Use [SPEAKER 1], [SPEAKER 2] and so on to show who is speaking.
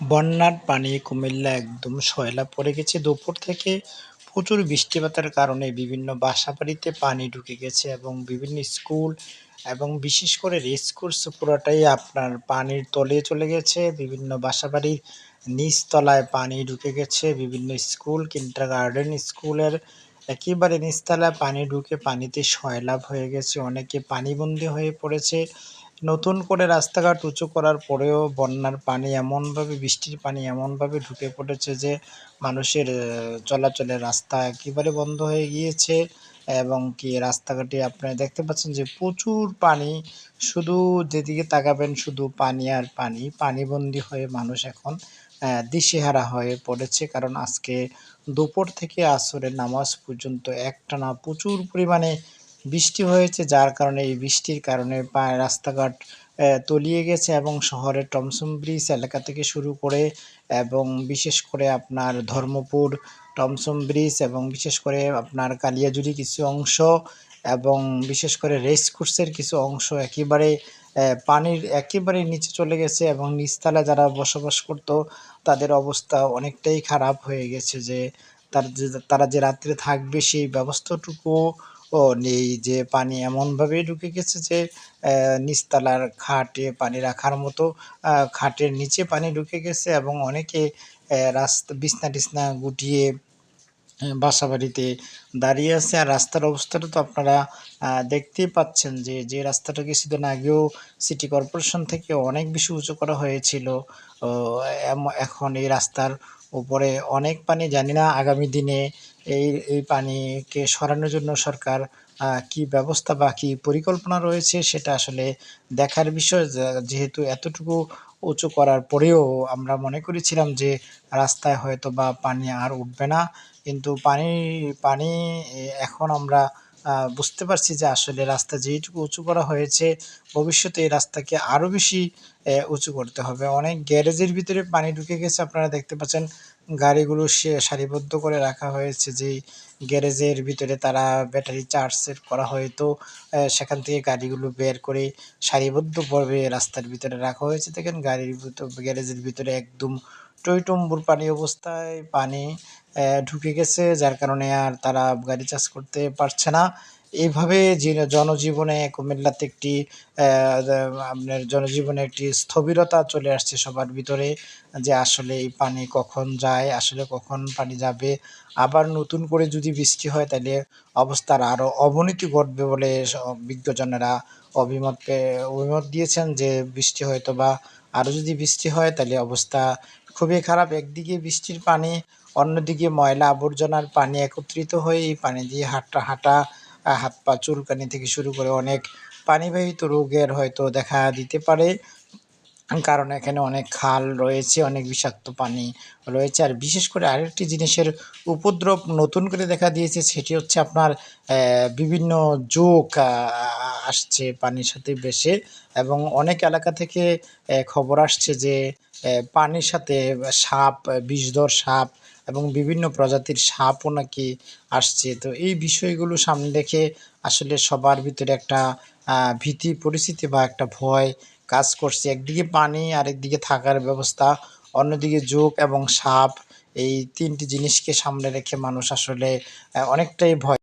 [SPEAKER 1] বন্যার পানি কুমিল্লা একদম সয়লা পড়ে গেছে। দুপুর থেকে প্রচুর বৃষ্টিপাতের কারণে বিভিন্ন বাসা বাড়িতে পানি ঢুকে গেছে এবং বিভিন্ন স্কুল এবং বিশেষ করে রেসকোর্স পুরোটাই আপনার পানির তলে চলে গেছে। বিভিন্ন বাসা বাড়ির নিচতলায় পানি ঢুকে গেছে। বিভিন্ন স্কুল কিন্টার গার্ডেন স্কুলের একেবারে নিচতলায় পানি ঢুকে পানিতে সয়লাভ হয়ে গেছে। অনেকে পানিবন্দী হয়ে পড়েছে। নতুন করে রাস্তাঘাট উঁচু করার পরেও বন্যার পানি এমনভাবে, বৃষ্টির পানি এমনভাবে ঢুকে পড়েছে যে মানুষের চলাচলের রাস্তা একেবারে বন্ধ হয়ে গিয়েছে এবং কি রাস্তাঘাটে আপনারা দেখতে পাচ্ছেন যে প্রচুর পানি, শুধু যেদিকে তাকাবেন শুধু পানি আর পানি, পানিবন্দী হয়ে মানুষ এখন দিশেহারা হয়ে পড়েছে কারণ আজকে দুপুর থেকে আসরের নামাজ পর্যন্ত একটানা প্রচুর পরিমাণে বৃষ্টি হয়েছে, যার কারণে এই বৃষ্টির কারণে রাস্তাঘাট তলিয়ে গেছে এবং শহরের টমসম ব্রিজ এলাকা থেকে শুরু করে এবং বিশেষ করে আপনার ধর্মপুর টমসম ব্রিজ এবং বিশেষ করে আপনার কালিয়াজুরি কিছু অংশ এবং বিশেষ করে রেস কোর্সের কিছু অংশ একেবারে পানির একেবারে নিচে চলে গেছে এবং নিচতলা যারা বসবাস করতো তাদের অবস্থা অনেকটাই খারাপ হয়ে গেছে যে তার যে, তারা যে রাত্রে থাকবে সেই ব্যবস্থাটুকু ও নেই যে পানি এমনভাবে ঢুকে গেছে যে নিচতলার খাটে পানি রাখার মতো খাটের নিচে পানি ঢুকে গেছে এবং অনেকে রাস্তা, বিছনা টিছনা গুটিয়ে বাসা বাড়িতে দাঁড়িয়ে আছে। আর রাস্তার অবস্থাটা তো আপনারা দেখতেই পাচ্ছেন যে যে রাস্তাটা কিছুদিন আগেও সিটি কর্পোরেশন থেকে অনেক বেশি উঁচু করা হয়েছিল। এখন এই রাস্তার উপরে অনেক পানি, জানি না আগামী দিনে এই এই পানিকে সরানোর জন্য সরকার কি ব্যবস্থা বা কি পরিকল্পনা রয়েছে সেটা আসলে দেখার বিষয়। যেহেতু এতটুকু উঁচু করার পরেও আমরা মনে করেছিলাম যে রাস্তায় হয়তো বা পানি আর উঠবে না। কিন্তু পানি পানি এখন আমরা বুঝতে পারছি যে আসলে রাস্তা যেইটুকু উঁচু করা হয়েছে, ভবিষ্যতে এই রাস্তাকে আরও বেশি উঁচু করতে হবে। অনেক গ্যারেজের ভিতরে পানি ঢুকে গেছে, আপনারা দেখতে পাচ্ছেন। গাড়িগুলো সে সারিবদ্ধ করে রাখা হয়েছে যেই গ্যারেজের ভিতরে তারা ব্যাটারি চার্জ করা হয়তো সেখান থেকে গাড়িগুলো বের করে সারিবদ্ধভাবে রাস্তার ভিতরে রাখা হয়েছে। দেখেন গাড়ির ভিতর, গ্যারেজের ভিতরে একদম টইটম্বুর পানি অবস্থায় পানি ঢুকে গেছে, যার কারণে আর তারা গাড়ি চার্জ করতে পারছে না। এইভাবে যে জনজীবনে কুমিল্লাতে একটি আপনার জনজীবনে একটি স্থবিরতা চলে আসছে সবার ভিতরে, যে আসলে এই পানি কখন যায়, আসলে কখন পানি যাবে। আবার নতুন করে যদি বৃষ্টি হয়, তাহলে অবস্থার আরও অবনতি ঘটবে বলে বিজ্ঞজনেরা অভিমত অভিমত দিয়েছেন যে বৃষ্টি হয়তো বা আরও যদি বৃষ্টি হয়, তাহলে অবস্থা খুবই খারাপ। একদিকে বৃষ্টির পানি, অন্যদিকে ময়লা আবর্জনার পানি একত্রিত হয়ে এই পানি দিয়ে হাঁটা হাঁটা হাত পা চুলকানি থেকে শুরু করে অনেক পানিবাহিত রোগের হয়তো দেখা দিতে পারে। কারণ এখানে অনেক খাল রয়েছে অনেক বিষাক্ত পানি রয়েছে। আর বিশেষ করে আরেকটি জিনিসের উপদ্রব নতুন করে দেখা দিয়েছে সেটি হচ্ছে আপনার বিভিন্ন আহ, আসছে পানির সাথে বেশে এবং অনেক এলাকা থেকে খবর আসছে যে পানির সাথে সাপ, বিষধর সাপ এবং বিভিন্ন প্রজাতির সাপও নাকি আসছে। তো এই বিষয়গুলো সামনে রেখে আসলে সবার ভিতরে একটা ভীতি, পরিস্থিতি বা একটা ভয় কাজ করছে। একদিকে পানি, আরেকদিকে থাকার ব্যবস্থা, অন্যদিকে জোক এবং সাপ, এই তিনটি জিনিসকে সামনে রেখে মানুষ আসলে অনেকটাই ভয়